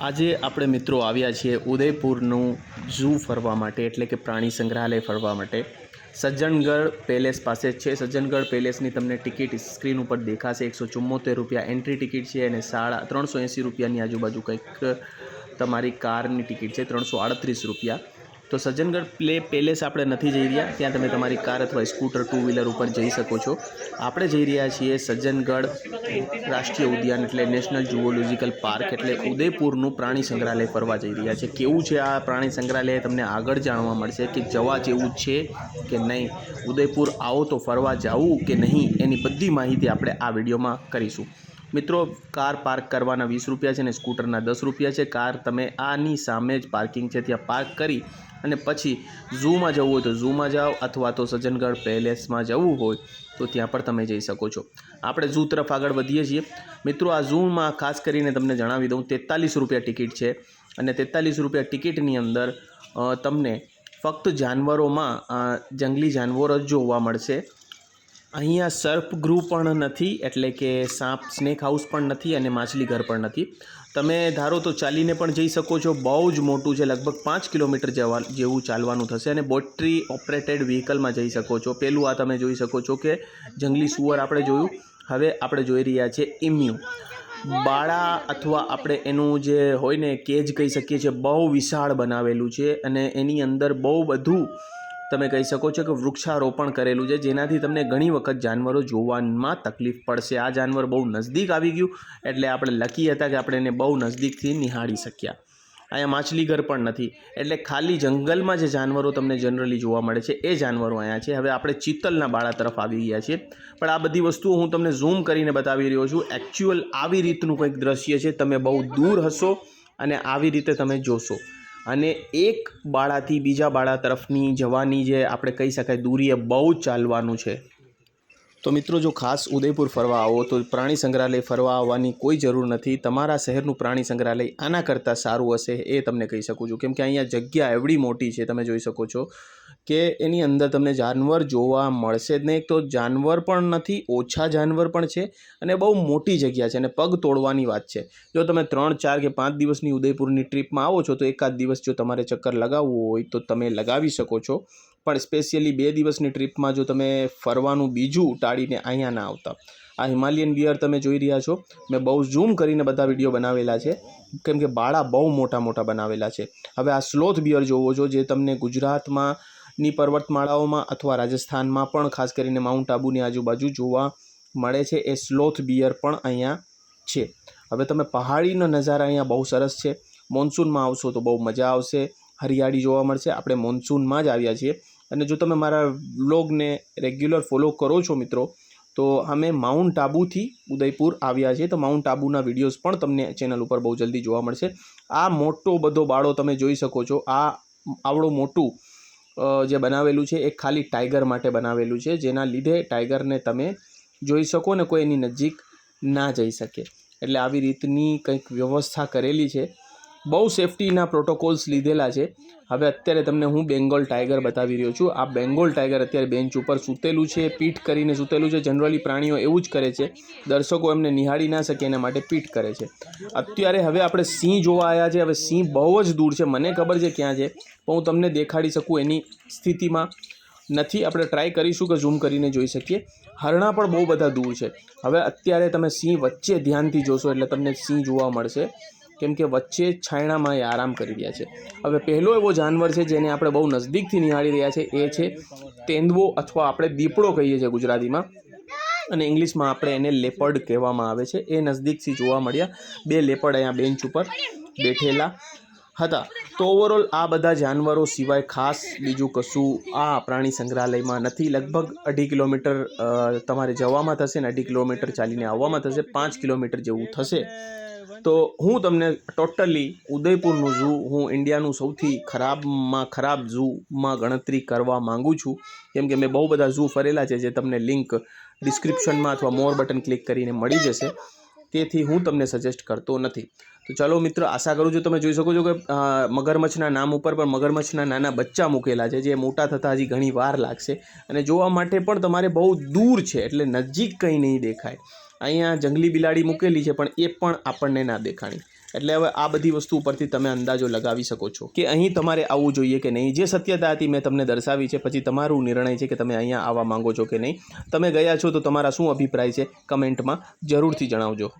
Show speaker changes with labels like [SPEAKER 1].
[SPEAKER 1] આજે આપણે મિત્રો આવ્યા છીએ ઉદયપુરનું ઝૂ ફરવા માટે, એટલે કે પ્રાણી સંગ્રહાલય ફરવા માટે. સજ્જનગઢ પેલેસ પાસે છે. સજ્જનગઢ પેલેસની તમને ટિકિટ સ્ક્રીન ઉપર દેખાશે. એકસો ચુમ્મોતેર રૂપિયા એન્ટ્રી ટિકિટ છે અને સાડા ત્રણસો એંસી રૂપિયાની આજુબાજુ કંઈક તમારી કારની ટિકિટ છે. ત્રણસો આડત્રીસ રૂપિયા. તો સજ્જનગઢ પ્લે પેલેસ આપણે નથી જઈ રહ્યા. ત્યાં તમે તમારી કાર અથવા સ્કૂટર ટુ વ્હીલર ઉપર જઈ શકો છો. આપણે જઈ રહ્યા છીએ સજ્જનગઢ રાષ્ટ્રીય ઉદ્યાન એટલે નેશનલ જુઓલોજિકલ પાર્ક એટલે ઉદયપુરનું પ્રાણી સંગ્રહાલય ફરવા જઈ રહ્યા છે. કેવું છે આ પ્રાણી સંગ્રહાલય? તમને આગળ જાણવા મળશે કે જવા જેવું છે કે નહીં. ઉદયપુર આવો તો ફરવા જવું કે નહીં એની બધી માહિતી આપણે આ વિડીયોમાં કરીશું. મિત્રો, કાર પાર્ક કરવાના વીસ રૂપિયા છે ને સ્કૂટરના દસ રૂપિયા છે. કાર તમે આની સામે જ પાર્કિંગ છે. ત્યાં પાર્ક કરી અને પછી ઝૂમાં જવું હોય તો ઝૂમાં જાઓ અથવા તો સજ્જનગઢ પેલેસમાં જવું હોય તો ત્યાં પણ તમે જઈ શકો છો. આપણે ઝૂ તરફ આગળ વધીએ છીએ. મિત્રો, આ ઝૂમાં ખાસ કરીને તમને જણાવી દઉં, તેતાલીસ રૂપિયા ટિકિટ છે અને તેતાલીસ રૂપિયા ટિકિટની અંદર તમને ફક્ત જાનવરોમાં જંગલી જાનવરો જ જોવા મળશે. અહીંયા સર્પ ગૃહ પણ નથી, એટલે કે સાપ સ્નેક હાઉસ પણ નથી અને માછલી ઘર પણ નથી. તમે ધારો તો ચાલીને પણ જઈ શકો છો. બહુ જ મોટું છે, લગભગ પાંચ કિલોમીટર જવા જેવું ચાલવાનું થશે અને બોટરી ઓપરેટેડ વ્હીકલમાં જઈ શકો છો. પેલું આ તમે જોઈ શકો છો કે જંગલી સુવર આપણે જોયું. હવે આપણે જોઈ રહ્યા છીએ ઇમ્યુ બાળા અથવા આપણે એનું જે હોય ને કેજ કહી શકીએ છીએ, બહુ વિશાળ બનાવેલું છે અને એની અંદર બહુ બધું તમે કહી શકો છો કે વૃક્ષારોપણ કરેલું છે. જેનાથી તમને ઘણી વખત જાનવરો જોવામાં તકલીફ પડશે. આ જાનવર બહુ નજદીક આવી ગયું એટલે આપણે લકી હતા કે આપણે એને બહુ નજદીકથી નિહાળી શક્યા. અહીંયા માછલીઘર પણ નથી. એટલે ખાલી જંગલમાં જે જાનવરો તમને જનરલી જોવા મળે છે એ જાનવરો અહીંયા છે. હવે આપણે ચિત્તલના બાળા તરફ આવી ગયા છીએ. પણ આ બધી વસ્તુઓ હું તમને ઝૂમ કરીને બતાવી રહ્યો છું. એકચ્યુઅલ આવી રીતનું કંઈક દ્રશ્ય છે. તમે બહુ દૂર હશો અને આવી રીતે તમે જોશો. અને એક બાળાથી બીજા બાળા તરફની જવાની જે આપણે કહી શકાય દૂરી એ બહુ જ ચાલવાનું છે. તો મિત્રો, જો ખાસ ઉદયપુર ફરવા આવો તો પ્રાણી સંગ્રહાલય ફરવા આવવાની કોઈ જરૂર નથી. તમારા શહેરનું પ્રાણી સંગ્રહાલય આના કરતાં સારું હશે એ તમને કહી શકું છું. કેમ કે અહીંયા જગ્યા એવડી મોટી છે, તમે જોઈ શકો છો. કે એની અંદર તમને જાનવર જોવા મળશે જ નહીં. એક તો જાનવર પણ નથી, ઓછા જાનવર પણ છે અને બહુ મોટી જગ્યા છે અને પગ તોડવાની વાત છે. જો તમે ત્રણ, ચાર કે પાંચ દિવસની ઉદયપુરની ટ્રીપમાં આવો છો તો એકાદ દિવસ જો તમારે ચક્કર લગાવવું હોય તો તમે લગાવી શકો છો. પણ સ્પેશિયલી બે દિવસની ટ્રીપમાં જો તમે ફરવાનું બીજું ટાળીને અહીંયા ના આવતા. આ હિમાલયન બિયર તમે જોઈ રહ્યા છો. મેં બહુ ઝૂમ કરીને બધા વીડિયો બનાવેલા છે. કેમ કે બાળા બહુ મોટા મોટા બનાવેલા છે. હવે આ સ્લોથ બિયર જોવો છો જે તમને ગુજરાતમાં ની પર્વતમાળાઓમાં અથવા રાજસ્થાનમાં પણ, ખાસ કરીને માઉન્ટ આબુની આજુબાજુ જોવા મળે છે. એ સ્લોથ બિયર પણ અહીંયા છે. હવે તમે પહાડીનો નજારા અહીંયા બહુ સરસ છે. મોન્સૂનમાં આવશો તો બહુ મજા આવશે. હરિયાળી જોવા મળશે. આપણે મોન્સૂનમાં જ આવ્યા છીએ. અને જો તમે મારા વ્લોગને રેગ્યુલર ફોલો કરો છો મિત્રો, તો અમે માઉન્ટ આબુથી ઉદયપુર આવ્યા છીએ. તો માઉન્ટ આબુના વિડીયોઝ પણ તમને ચેનલ ઉપર બહુ જલ્દી જોવા મળશે. આ મોટો બધો બાળો તમે જોઈ શકો છો. આ આવડું મોટું જે બનાવેલું છે, એ ખાલી ટાઈગર માટે બનાવેલું છે, જેના લીધે ટાઈગરને તમે જોઈ શકો ને કોઈ એની નજીક ના જઈ શકે. એટલે આવી રીતની કંઈક વ્યવસ્થા કરેલી છે. બહુ સેફટીના પ્રોટોકોલ્સ લીધેલા છે. હવે અત્યારે તમને હું બેંગોલ ટાઈગર બતાવી રહ્યો છું. આ બેંગોલ ટાઈગર અત્યારે બેન્ચ ઉપર સૂતેલું છે, પીઠ કરીને સૂતેલું છે. જનરલી પ્રાણીઓ એવું જ કરે છે, દર્શકો એમને નિહાળી ના શકે એના માટે પીઠ કરે છે. અત્યારે હવે આપણે સિંહ જોવા આવ્યા છે. હવે સિંહ બહુ જ દૂર છે. મને ખબર છે ક્યાં છે. પણ હું તમને દેખાડી શકું એની સ્થિતિમાં નથી. આપણે ટ્રાય કરીશું કે ઝૂમ કરીને જોઈ શકીએ. હરણા પણ બહુ બધા દૂર છે. હવે અત્યારે તમે સિંહ વચ્ચે ધ્યાનથી જોશો એટલે તમને સિંહ જોવા મળશે. કેમ કે વચ્ચે છાયણામાં એ આરામ કરી રહ્યા છે. હવે પહેલો એવો જાનવર છે જેને આપણે બહુ નજદીકથી નિહાળી રહ્યા છે, એ છે તેંદવો અથવા આપણે દીપડો કહીએ છીએ ગુજરાતીમાં. અને ઇંગ્લિશમાં આપણે એને લેપર્ડ કહેવામાં આવે છે. એ નજદીકથી જોવા મળ્યા. બે લેપર્ડ અહીંયા બેન્ચ ઉપર બેઠેલા. હતા. તો ઓવરઓલ આ બધા જાનવરો સિવાય ખાસ બીજું કશું આ પ્રાણી સંગ્રહાલયમાં નથી. લગભગ અઢી કિલોમીટર તમારે જવામાં થશે ને અઢી કિલોમીટર ચાલીને આવવામાં થશે. પાંચ કિલોમીટર જેવું થશે. તો હું તમને ટોટલી ઉદયપુરનું ઝૂ, હું ઇન્ડિયાનું સૌથી ખરાબમાં ખરાબ ઝૂમાં ગણતરી કરવા માંગુ છું. કેમ કે મેં બહુ બધા ઝૂ ફરેલા છે, જે તમને લિંક ડિસ્ક્રિપ્શનમાં અથવા મોર બટન ક્લિક કરીને મળી જશે. તેથી હું તમને સજેસ્ટ કરતો નથી. તો ચાલો મિત્રો, આશા કરું છું તમે જોઈ શકો છો કે મગરમચ્છના નામ ઉપર પણ મગરમચ્છના નાના બચ્ચા મૂકેલા છે, જે મોટા થતાં હજી ઘણી વાર લાગશે. અને જોવા માટે પણ તમારે બહુ દૂર છે, એટલે નજીક કંઈ નહીં દેખાય. અહીંયા જંગલી બિલાડી મૂકેલી છે, પણ એ પણ આપણને ના દેખાણી. એટલે હવે આ બધી વસ્તુ ઉપરથી તમે અંદાજો લગાવી શકો છો કે અહીં તમારે આવવું જોઈએ કે નહીં. જે સત્યતા હતી મેં તમને દર્શાવી છે, પછી તમારું નિર્ણય છે કે તમે અહીંયા આવવા માંગો છો કે નહીં. તમે ગયા છો તો તમારા શું અભિપ્રાય છે? કમેન્ટમાં જરૂરથી જણાવજો.